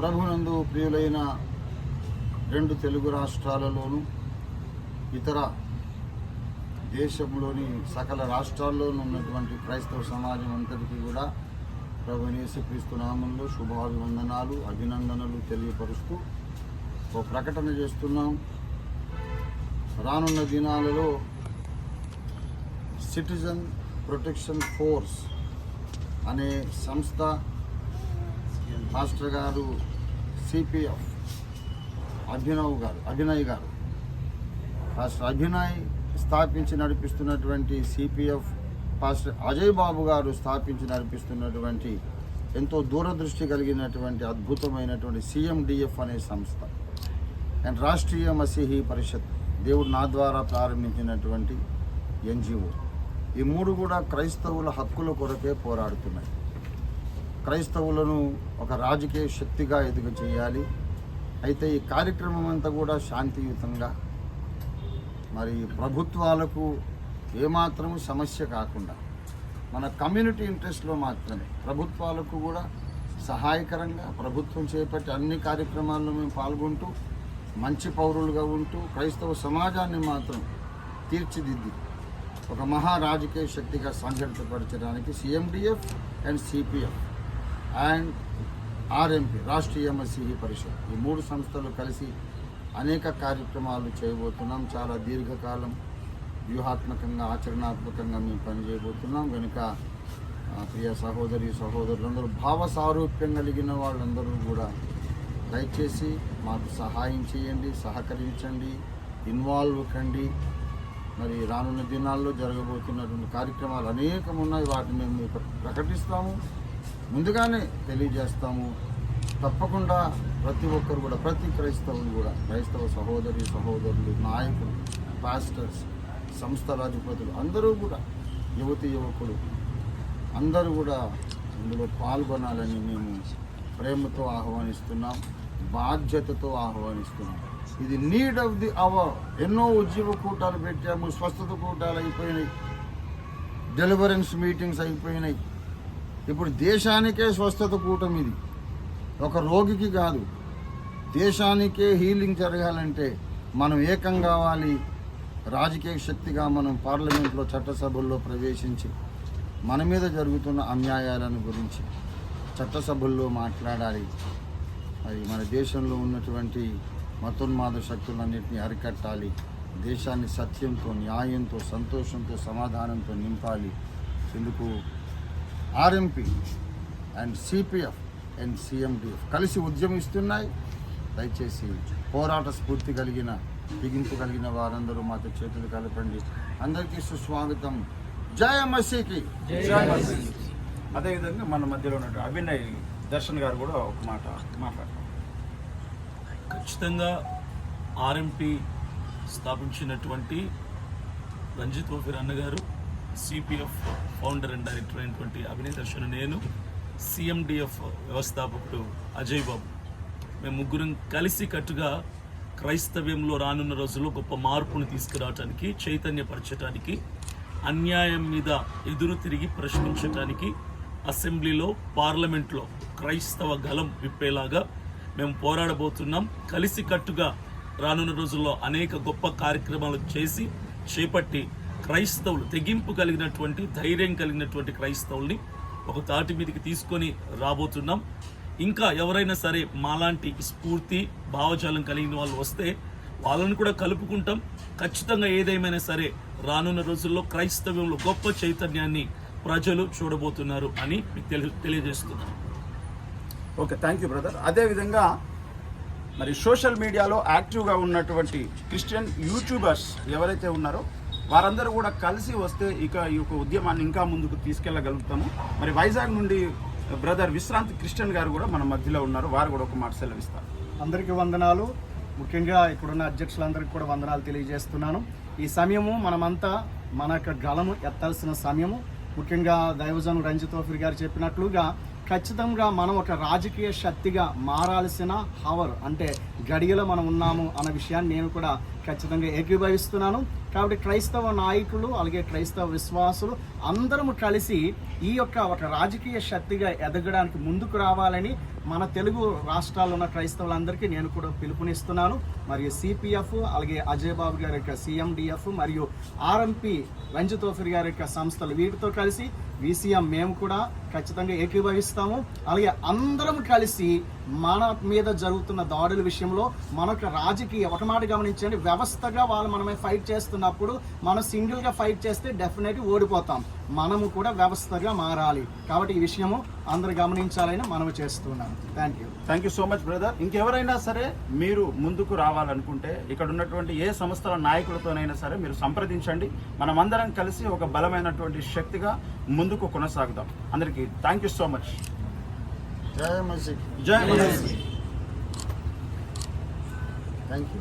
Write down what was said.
ప్రభునందు ప్రియులైన రెండు తెలుగు రాష్ట్రాలలోనూ ఇతర దేశంలోని సకల రాష్ట్రాల్లోనూ ఉన్నటువంటి క్రైస్తవ సమాజం అంతటికీ కూడా ప్రభు యేసుక్రీస్తు నామంలో శుభాభివందనాలు అభినందనలు తెలియపరుస్తూ ఒక ప్రకటన చేస్తున్నాం. రానున్న దినాలలో సిటిజన్ ప్రొటెక్షన్ ఫోర్స్ అనే సంస్థ మాస్టర్ గారు సిపిఎఫ్ అభినవ్ గారు అభినయ్ గారు. పాస్టర్ అభినయ్ స్థాపించి నడిపిస్తున్నటువంటి సిపిఎఫ్ పాస్టర్ అజయ్ బాబు గారు స్థాపించి నడిపిస్తున్నటువంటి ఎంతో దూరదృష్టి కలిగినటువంటి అద్భుతమైనటువంటి సిఎండిఎఫ్ అనే సంస్థ. అండ్ రాష్ట్రీయ మసీహీ పరిషత్ దేవుడు నా ద్వారా ప్రారంభించినటువంటి ఎన్జిఓ. ఈ మూడు కూడా క్రైస్తవుల హక్కుల కొరకే పోరాడుతున్నాయి. క్రైస్తవులను ఒక రాజకీయ శక్తిగా ఎదుగు చేయాలి. అయితే ఈ కార్యక్రమం అంతా కూడా శాంతియుతంగా మరి ప్రభుత్వాలకు ఏమాత్రము సమస్య కాకుండా మన కమ్యూనిటీ ఇంట్రెస్ట్లో మాత్రమే ప్రభుత్వాలకు కూడా సహాయకరంగా ప్రభుత్వం చేపట్టే అన్ని కార్యక్రమాల్లో మేము పాల్గొంటూ మంచి పౌరులుగా ఉంటూ క్రైస్తవ సమాజాన్ని మాత్రం తీర్చిదిద్ది ఒక మహా రాజకీయ శక్తిగా సంఘటితపరచడానికి CMDF and CPF. And RMP Rashtriya Masihi Parishad. ఈ మూడు సంస్థలు కలిసి అనేక కార్యక్రమాలు చేయబోతున్నాం. చాలా దీర్ఘకాలం వ్యూహాత్మకంగా ఆచరణాత్మకంగా మేము పనిచేయబోతున్నాం. కనుక ప్రియ సహోదరి సహోదరులందరూ భావ సారూప్యం కలిగిన వాళ్ళందరూ కూడా దయచేసి మాకు సహాయం చేయండి సహకరించండి ఇన్వాల్వ్ కండి. మరి రానున్న దినాల్లో జరగబోతున్నటువంటి కార్యక్రమాలు అనేకం ఉన్నాయి వాటిని మేము ప్రకటిస్తాము. ముందుగానే తెలియజేస్తాము. తప్పకుండా ప్రతి ఒక్కరు కూడా ప్రతి క్రైస్తవులు కూడా క్రైస్తవ సహోదరి సహోదరులు నాయకులు పాస్టర్స్ సంస్థల అధిపతులు అందరూ కూడా యువతి యువకులు అందరూ కూడా ఇందులో పాల్గొనాలని మేము ప్రేమతో ఆహ్వానిస్తున్నాం బాధ్యతతో ఆహ్వానిస్తున్నాం. ఇది నీడ్ ఆఫ్ ది అవర్ ఎన్నో ఉద్యోగ కూటాలు పెట్టాము స్వస్థత కూటాలు అయిపోయినాయి. డెలివరెన్స్ మీటింగ్స్ అయిపోయినాయి. ఇప్పుడు దేశానికే స్వస్థత కూటం ఇది ఒక రోగికి కాదు. దేశానికే హీలింగ్ జరగాలంటే మనం ఏకం కావాలి. రాజకీయ శక్తిగా మనం పార్లమెంట్లో చట్టసభల్లో ప్రవేశించి మన మీద జరుగుతున్న అన్యాయాలను గురించి చట్టసభల్లో మాట్లాడాలి. అది మన దేశంలో ఉన్నటువంటి మతోన్మాద శక్తులన్నింటినీ అరికట్టాలి. దేశాన్ని సత్యంతో న్యాయంతో సంతోషంతో సమాధానంతో నింపాలి. ఎందుకు? RMP and CPF and CMDF కలిసి ఉద్యమిస్తున్నాయి దయచేసి పోరాట స్ఫూర్తి కలిగిన బిగింపు కలిగిన వారందరూ మాతో చేతులు కలపండి. అందరికీ సుస్వాగతం. జయ మసీకి. అదేవిధంగా మన మధ్యలో ఉన్నటువంటి అభినయ్ దర్శన్ గారు కూడా ఒక మాట మాట్లాడతారు. ఖచ్చితంగా ఆర్ఎంపీ స్థాపించినటువంటి రంజిత్ ఓఫిర్ అన్నగారు సిపిఎఫ్ ఫౌండర్ అండ్ డైరెక్టర్ అయినటువంటి అభినయ్ దర్శన నేను సిఎండిఎఫ్ వ్యవస్థాపకుడు అజయ్ బాబు. మేము ముగ్గురం కలిసి కట్టుగా క్రైస్తవ్యంలో రానున్న రోజుల్లో గొప్ప మార్పును తీసుకురావటానికి చైతన్యపరచడానికి అన్యాయం మీద ఎదురు తిరిగి ప్రశ్నించడానికి అసెంబ్లీలో పార్లమెంట్లో క్రైస్తవ గలం విప్పేలాగా మేము పోరాడబోతున్నాం. కలిసి కట్టుగా రానున్న రోజుల్లో అనేక గొప్ప కార్యక్రమాలు చేసి చేపట్టి క్రైస్తవులు తెగింపు కలిగినటువంటి ధైర్యం కలిగినటువంటి క్రైస్తవుల్ని ఒక తాటి మీదకి తీసుకొని రాబోతున్నాం. ఇంకా ఎవరైనా సరే మాలాంటి స్ఫూర్తి భావజాలం కలిగిన వాళ్ళు వస్తే వాళ్ళని కూడా కలుపుకుంటాం. ఖచ్చితంగా ఏదేమైనా సరే రానున్న రోజుల్లో క్రైస్తవ్యంలో గొప్ప చైతన్యాన్ని ప్రజలు చూడబోతున్నారు అని మీకు తెలి తెలియజేస్తున్నాను. ఓకే థ్యాంక్ యూ బ్రదర్ అదేవిధంగా మరి సోషల్ మీడియాలో యాక్టివ్గా ఉన్నటువంటి క్రిస్టియన్ యూట్యూబర్స్ ఎవరైతే ఉన్నారో వారందరూ కూడా కలిసి వస్తే ఇక ఈ యొక్క ఉద్యమాన్ని ఇంకా ముందుకు తీసుకెళ్ళగలుగుతాము. మరి వైజాగ్ నుండి బ్రదర్ విశ్రాంతి క్రిస్టియన్ గారు కూడా మన మధ్యలో ఉన్నారు. వారు కూడా ఒక మాట సెలవిస్తారు. అందరికీ వందనాలు. ముఖ్యంగా ఇక్కడున్న అధ్యక్షులందరికీ కూడా వందనాలు తెలియజేస్తున్నాను. ఈ సమయము మనమంతా మన యొక్క గళము ఎత్తాల్సిన సమయము. ముఖ్యంగా దైవజను రంజిత్ ఓఫిర్ గారు చెప్పినట్లుగా ఖచ్చితంగా మనం ఒక రాజకీయ శక్తిగా మారాల్సిన హవర్ అంటే గడియలో మనం ఉన్నాము అన్న విషయాన్ని నేను కూడా ఖచ్చితంగా ఏకీభవిస్తున్నాను. కాబట్టి క్రైస్తవ నాయకులు అలాగే క్రైస్తవ విశ్వాసులు అందరము కలిసి ఈ యొక్క ఒక రాజకీయ శక్తిగా ఎదగడానికి ముందుకు రావాలని మన తెలుగు రాష్ట్రాల్లో ఉన్న క్రైస్తవులందరికీ నేను కూడా పిలుపునిస్తున్నాను. మరియు సిపిఎఫ్ అలాగే అజయ్ బాబు గారి యొక్క సిఎండిఎఫ్ మరియు ఆర్ఎంపి రంజిత్ గారి యొక్క సంస్థలు వీటితో కలిసి విసిఎం మేము కూడా ఖచ్చితంగా ఏకీభవిస్తాము. అలాగే అందరం కలిసి మన మీద జరుగుతున్న దాడుల విషయంలో మనకు రాజకీయ ఒక మాట గమనించండి. వ్యవస్థగా వాళ్ళు మనమే ఫైట్ చేస్తున్నప్పుడు మనం సింగిల్గా ఫైట్ చేస్తే డెఫినెట్గా ఓడిపోతాం. మనము కూడా వ్యవస్థగా మారాలి. కాబట్టి ఈ విషయము అందరు గమనించాలని మనము చేస్తున్నాం thank you thank you so much brother ఇంకెవరైనా సరే మీరు ముందుకు రావాలనుకుంటే ఇక్కడ ఉన్నటువంటి ఏ సంస్థల నాయకులతోనైనా సరే మీరు సంప్రదించండి. మనమందరం కలిసి ఒక బలమైనటువంటి శక్తిగా ముందుకు కొనసాగుదాం. అందరికీ థ్యాంక్ యూ సో మచ్ జయ మసీద్ జై థ్యాంక్ యూ